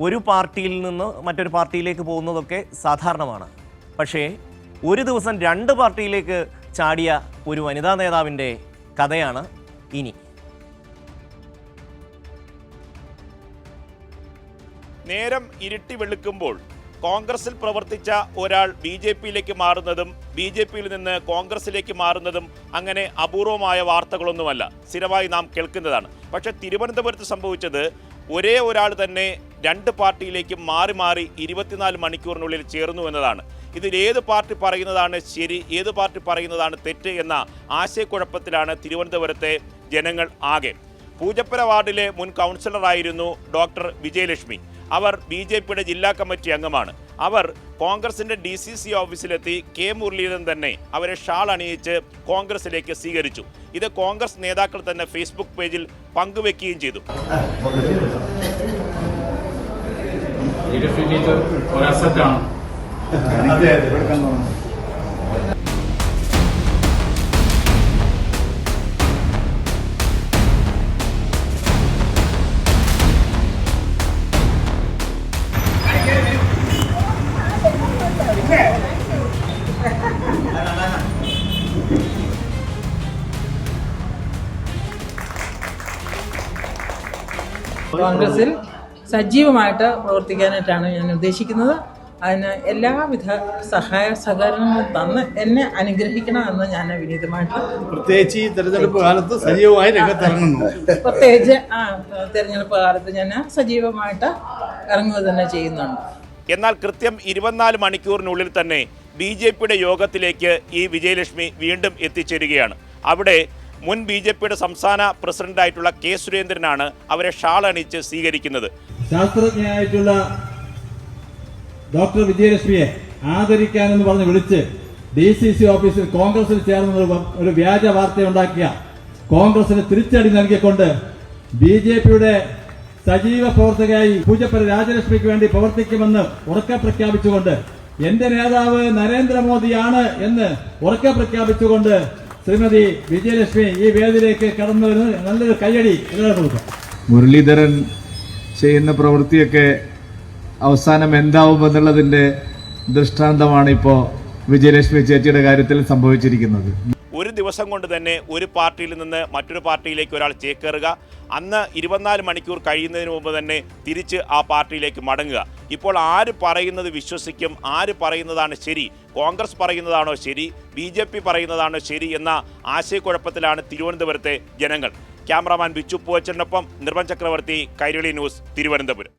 ഒരു പാർട്ടിയിൽ നിന്ന് മറ്റൊരു പാർട്ടിയിലേക്ക് പോകുന്നതൊക്കെ സാധാരണമാണ്. പക്ഷേ ഒരു ദിവസം രണ്ട് പാർട്ടിയിലേക്ക് ചാടിയ ഒരു വനിതാ നേതാവിന്റെ കഥയാണ് ഇനി. നേരം ഇരുട്ടി വെളുക്കുമ്പോൾ കോൺഗ്രസിൽ പ്രവർത്തിച്ച ഒരാൾ ബി ജെ പിയിലേക്ക് മാറുന്നതും ബി ജെ പിയിൽ നിന്ന് കോൺഗ്രസിലേക്ക് മാറുന്നതും അങ്ങനെ അപൂർവമായ വാർത്തകളൊന്നുമല്ല. സ്ഥിരമായി നാം കേൾക്കുന്നതാണ്. പക്ഷേ തിരുവനന്തപുരത്ത് സംഭവിച്ചത് ഒരേ ഒരാൾ തന്നെ രണ്ട് പാർട്ടിയിലേക്ക് മാറി മാറി ഇരുപത്തിനാല് മണിക്കൂറിനുള്ളിൽ ചേർന്നു എന്നതാണ്. ഇതിൽ ഏത് പാർട്ടി പറയുന്നതാണ് ശരി ഏത് പാർട്ടി പറയുന്നതാണ് തെറ്റ് എന്ന ആശയക്കുഴപ്പത്തിലാണ് തിരുവനന്തപുരത്തെ ജനങ്ങൾ ആകെ. പൂജപ്പുര വാർഡിലെ മുൻ കൗൺസിലറായിരുന്നു ഡോക്ടർ വിജയലക്ഷ്മി. അവർ ബി ജെ പിയുടെ ജില്ലാ കമ്മിറ്റി അംഗമാണ്. അവർ കോൺഗ്രസിന്റെ ഡി സി സി ഓഫീസിലെത്തി കെ മുരളീധരൻ തന്നെ അവരെ ഷാൾ അണിയിച്ച് കോൺഗ്രസിലേക്ക് സ്വീകരിച്ചു. ഇത് കോൺഗ്രസ് നേതാക്കൾ തന്നെ ഫേസ്ബുക്ക് പേജിൽ പങ്കുവെക്കുകയും ചെയ്തു. ലീഡർഷിപ്പ് ഇത് ഒരു അസറ്റാണ് കോൺഗ്രസിൽ സജീവമായിട്ട് പ്രവർത്തിക്കാനായിട്ടാണ് ഞാൻ ഉദ്ദേശിക്കുന്നത്. അതിന് എല്ലാവിധ സഹായ സഹകരണങ്ങളും തന്ന് എന്നെ അനുഗ്രഹിക്കണമെന്ന് ഞാൻ വിനീതമായിട്ട് പ്രത്യേകിച്ച് ഈ തെരഞ്ഞെടുപ്പ് കാലത്ത് സജീവമായി രംഗത്തിറങ്ങുന്നു. പ്രത്യേകിച്ച് ആ തെരഞ്ഞെടുപ്പ് കാലത്ത് ഞാൻ സജീവമായിട്ട് ഇറങ്ങുക തന്നെ ചെയ്യുന്നുണ്ട്. എന്നാൽ കൃത്യം ഇരുപത്തിനാല് മണിക്കൂറിനുള്ളിൽ തന്നെ ബി ജെ പിയുടെ യോഗത്തിലേക്ക് ഈ വിജയലക്ഷ്മി വീണ്ടും എത്തിച്ചേരുകയാണ്. അവിടെ മുൻ ബി ജെ പിയുടെ സംസ്ഥാന പ്രസിഡന്റായിട്ടുള്ള കെ സുരേന്ദ്രനാണ് അവരെ ഷാൾ അണിയിച്ച് സ്വീകരിക്കുന്നത്. ശാസ്ത്രജ്ഞയായിട്ടുള്ള ഡോക്ടർ വിജയലക്ഷ്മിയെ ആദരിക്കാനെന്ന് പറഞ്ഞ് വിളിച്ച് ഡി സി സി ഓഫീസിൽ കോൺഗ്രസിൽ ചേർന്ന ഒരു വ്യാജ വാർത്ത വ്യാജ വാർത്തയുണ്ടാക്കിയ കോൺഗ്രസിന് തിരിച്ചടി നൽകിക്കൊണ്ട് ബി ജെ പിയുടെ സജീവ പ്രവർത്തകയായി പൂജപ്പര രാജലക്ഷ്മിക്ക് വേണ്ടി പ്രവർത്തിക്കുമെന്ന് ഉറക്കെ പ്രഖ്യാപിച്ചുകൊണ്ട് എന്റെ നേതാവ് നരേന്ദ്രമോദിയാണ് എന്ന് ഉറക്കെ പ്രഖ്യാപിച്ചുകൊണ്ട് ശ്രീമതി വിജയലക്ഷ്മി ഈ വേദിയിലേക്ക് കടന്നു നല്ലൊരു കയ്യടി. കൊടുക്കാം. മുരളീധരൻ ചെയ്യുന്ന പ്രവൃത്തിയൊക്കെ അവസാനം എന്താവും എന്നുള്ളതിന്റെ ദൃഷ്ടാന്തമാണ് ഇപ്പോ വിജയലക്ഷ്മി ചേച്ചിയുടെ കാര്യത്തിൽ സംഭവിച്ചിരിക്കുന്നത്. ഒരു ദിവസം കൊണ്ട് തന്നെ ഒരു പാർട്ടിയിൽ നിന്ന് മറ്റൊരു പാർട്ടിയിലേക്ക് ഒരാൾ ചേക്കേറുക. അന്ന് ഇരുപത്തിനാല് മണിക്കൂർ കഴിയുന്നതിന് മുമ്പ് തന്നെ തിരിച്ച് ആ പാർട്ടിയിലേക്ക് മടങ്ങുക. ഇപ്പോൾ ആര് പറയുന്നത് വിശ്വസിക്കും ആര് പറയുന്നതാണ് ശരി കോൺഗ്രസ് പറയുന്നതാണോ ശരി ബി പറയുന്നതാണോ ശരി എന്ന ആശയക്കുഴപ്പത്തിലാണ് തിരുവനന്തപുരത്തെ ജനങ്ങൾ. ക്യാമറാമാൻ ബിച്ചു പൂവച്ചനൊപ്പം നിർവൻ ചക്രവർത്തി കൈരളി ന്യൂസ് തിരുവനന്തപുരം.